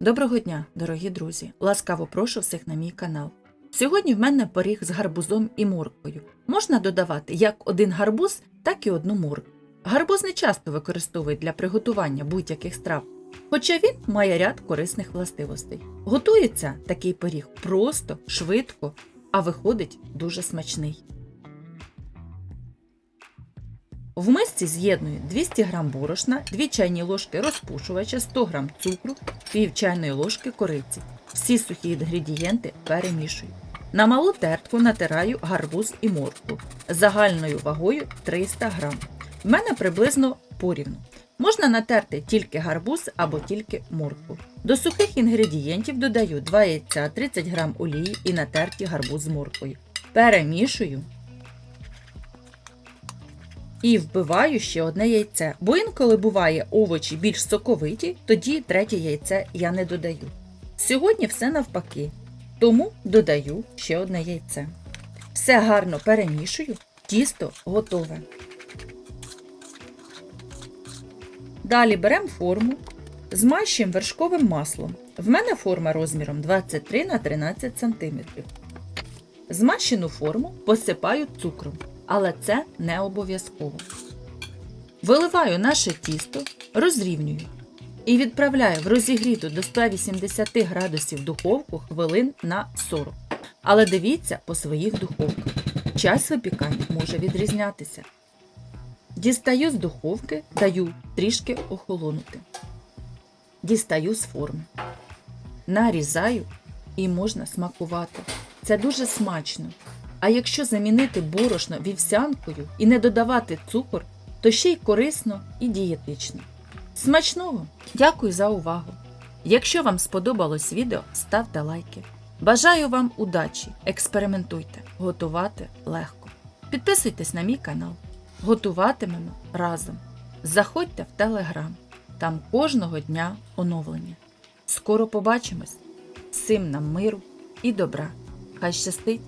Доброго дня, дорогі друзі! Ласкаво прошу всіх на мій канал. Сьогодні в мене пиріг з гарбузом і морквою. Можна додавати як один гарбуз, так і одну моркву. Гарбуз не часто використовують для приготування будь-яких страв, хоча він має ряд корисних властивостей. Готується такий пиріг просто, швидко, а виходить дуже смачний. В мисці з'єдную 200 г борошна, 2 чайні ложки розпушувача, 100 г цукру, пів чайної ложки кориці. Всі сухі інгредієнти перемішую. На малу тертку натираю гарбуз і моркву загальною вагою 300 г. В мене приблизно порівну. Можна натерти тільки гарбуз або тільки моркву. До сухих інгредієнтів додаю 2 яйця, 30 г олії і натерті гарбуз з морквою. Перемішую і вбиваю ще одне яйце, бо інколи буває овочі більш соковиті, тоді третє яйце я не додаю. Сьогодні все навпаки, тому додаю ще одне яйце. Все гарно перемішую, тісто готове. Далі беремо форму, змащуємо вершковим маслом. В мене форма розміром 23 на 13 см. Змащену форму посипаю цукром, але це не обов'язково. Виливаю наше тісто, розрівнюю і відправляю в розігріту до 180 градусів духовку хвилин на 40. Але дивіться по своїх духовках. Час випікання може відрізнятися. Дістаю з духовки, даю трішки охолонути. Дістаю з форми. Нарізаю і можна смакувати. Це дуже смачно. А якщо замінити борошно вівсянкою і не додавати цукор, то ще й корисно і дієтично. Смачного! Дякую за увагу! Якщо вам сподобалось відео, ставте лайки. Бажаю вам удачі! Експериментуйте, готувати легко. Підписуйтесь на мій канал. Готуватимемо разом. Заходьте в телеграм. Там кожного дня оновлення. Скоро побачимось! Всім нам миру і добра! Хай щастить!